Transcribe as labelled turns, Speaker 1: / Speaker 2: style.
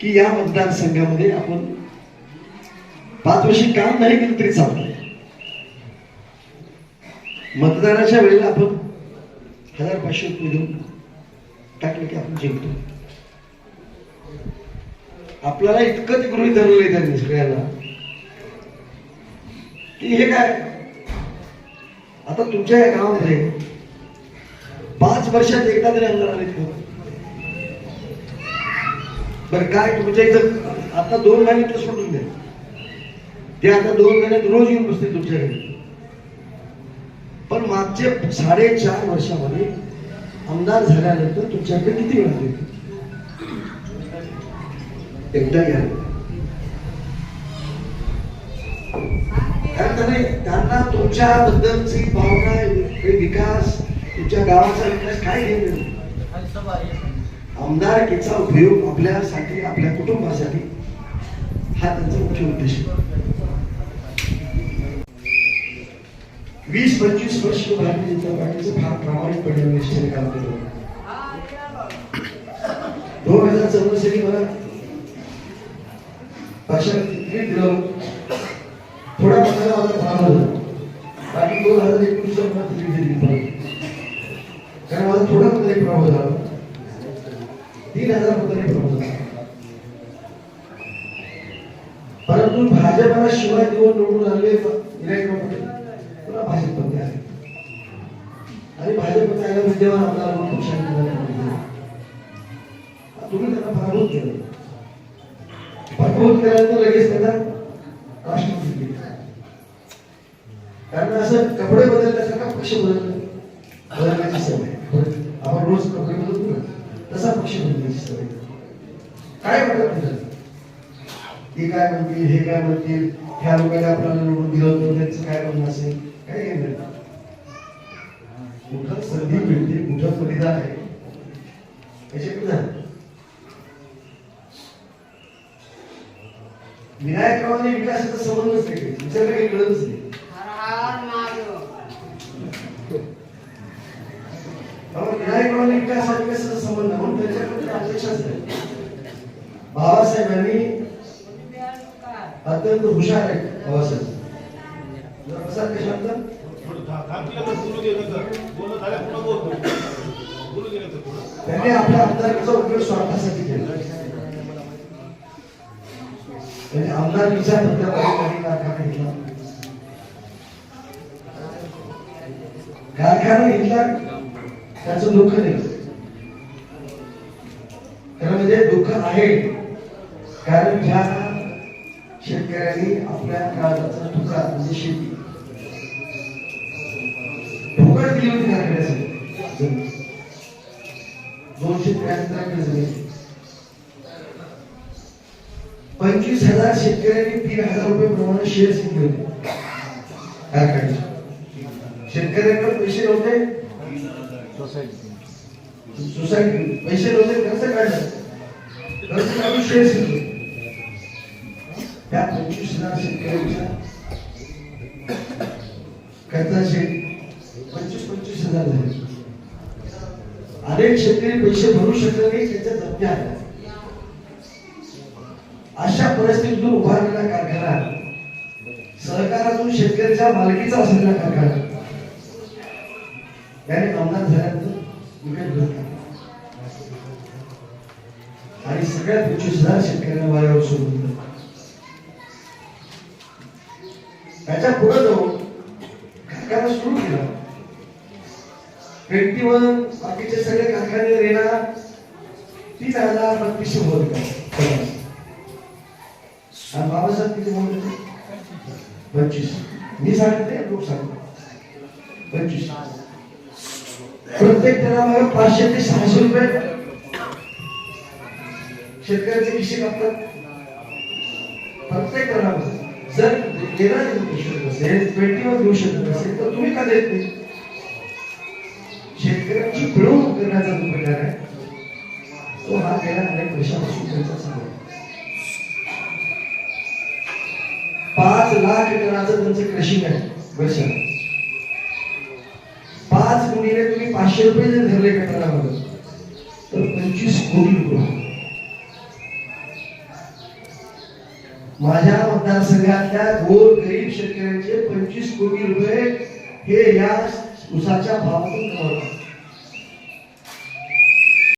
Speaker 1: की या मतदारसंघामध्ये आपण पाच वर्षी काम नाही केलं तरी चालतं मतदानाच्या वेळेला आपण हजार पाचशे रुपये देऊन टाकलं की आपण जिंकतो. आपल्याला इतकं ते गृहित धरलेलं आहे त्यांनी सगळ्यांना. की हे काय? आता तुमच्या या गावामध्ये पाच वर्षात एकदा तरी आमदार आले बरं काय तुमच्या म्हणजे इथं आता दोन महिने तर सोडून द्या ते आता दोन महिन्यात रोज येऊन बसते तुमच्याकडे पण मागचे साडेचार वर्षामध्ये आमदार झाल्यानंतर तुमच्याकडे किती वेळा एकदा घ्या. त्यांना तुमच्याबद्दलची भावना विकास तुमच्या गावाचा विकास काय घेऊन आमदारकीचा उपयोग आपल्यासाठी आपल्या कुटुंबासाठी हा त्यांचा मुख्य उद्देश वीस पंचवीस वर्ष भारतीय जनता पार्टीचं फार प्रामाणिकपणे निष्ठेने काम केलं दोन हजार चौदा साली मला भाषण तिकीट दिलं थोड्या मताला माझा फार झाला. बाकी दोन हजार एकोणीस मला तिकीट दिली. कारण माझा थोडा मताने प्रभाव झाला. तीन हजार मताने प्रभाव परंतु भाजपला शिवाय देऊन निवडून आले गिरायक पुन्हा भाजपमध्ये आले आणि आल्या विद्यमान आमदार म्हणून पक्षाने तुम्ही त्यांना पराभूत केलं. पराभूत केल्यानंतर लगेच त्यांना राष्ट्रपती कारण असं कपडे बदलल्यासारखा पक्ष बदलला. बदलण्याची सवय. आपण रोज कपडे बदलतो ना. तसा पक्ष बदलायची सवय काय वाटत नाही ते काय म्हणतील हे काय म्हणतील? ह्या लोकांना आपल्याला निवडून दिलं होतं त्यांचं काय म्हणणं असेल? काय घेणं नाही. कुठं संधी मिळते कुठं परिधान आहे? याच्याकडे जा. विनायकरावांनी विकासाचा संबंधच नाही तुमच्याकडे काही कळतच नाही. अहो, विनायकरावांनी विकास संबंध? म्हणून त्याच्याकडे अपेक्षाच नाही. बाबासाहेबांनी अत्यंत हुशार आहे बाबासाहेब. जरा कसा कशातला त्यांनी आपल्या आमदारकीचा उपयोग स्वार्थासाठी केला. त्यांनी आमदारकीचा धंद्यामध्ये कारखाना घेतला. कारखाना घेतला. त्याचं दुःख नाही. खरं म्हणजे दुःख आहे. कारण ज्या शेतकऱ्यांनी आपल्या काळाचा ठोका म्हणजे शेती. ठोकळ दिली होती कारखान्यासाठी दोनशे त्र्याहत्तर जमीन पंचवीस हजार शेतकऱ्यांनी तीन हजार रुपये प्रमाणे शेअर घेतले होते. कारखान्याचे शेतकऱ्यांकडे पैसे नव्हते. सोसायटी. पैसे नव्हते कसं काढलं कर्ज काढून शेअर त्या पंचवीस हजार शेतकऱ्यांच्या खर्चाचे पंचवीस पंचवीस हजार झाले. अनेक शेतकरी पैसे भरू शकले नाही त्याच्या जप्त्या अशा परिस्थितीतून उभारलेला कारखाना सहकारातून शेतकऱ्याच्या मालकीचा असलेला कारखाना. त्याने आमदार झाल्यानंतर विकत घेतला आणि सगळ्यात पंचवीस हजार शेतकऱ्यांना वाऱ्यावर सोडून दिलं. त्याच्या पुढे जाऊन कारखाना सुरू केला. ट्वेंटी वन बाकीचे सगळे कारखाने रेना तीन हजार बत्तीसशे होत आणि बाबासाहेब किती म्हणत होते पंचवीस. मी सांगते लोक सांगते पंचवीस. प्रत्येक टनामागे पाचशे ते सहाशे रुपये शेतकऱ्याचे विषय कापतात प्रत्येक टनामागे जर देणार देऊ शकत असेल ट्वेंटी वन देऊ शकत असेल तर तुम्ही का देत नाही? शेतकऱ्यांची पिळवणूक करण्याचा जो प्रकार आहे तो हा गेल्या अनेक वर्षापासून त्यांचा चालू आहे. पाच लाख टनाचं त्यांचं क्रशिंग आहे वर्षाला. पाच गुणीने तुम्ही पाचशे रुपये जर धरले कटारामध्ये तर पंचवीस कोटी रुपये. माझ्या मतदारसंघातल्या गोर गरीब शेतकऱ्यांचे पंचवीस कोटी रुपये हे या उसाच्या भावातून कमावतात.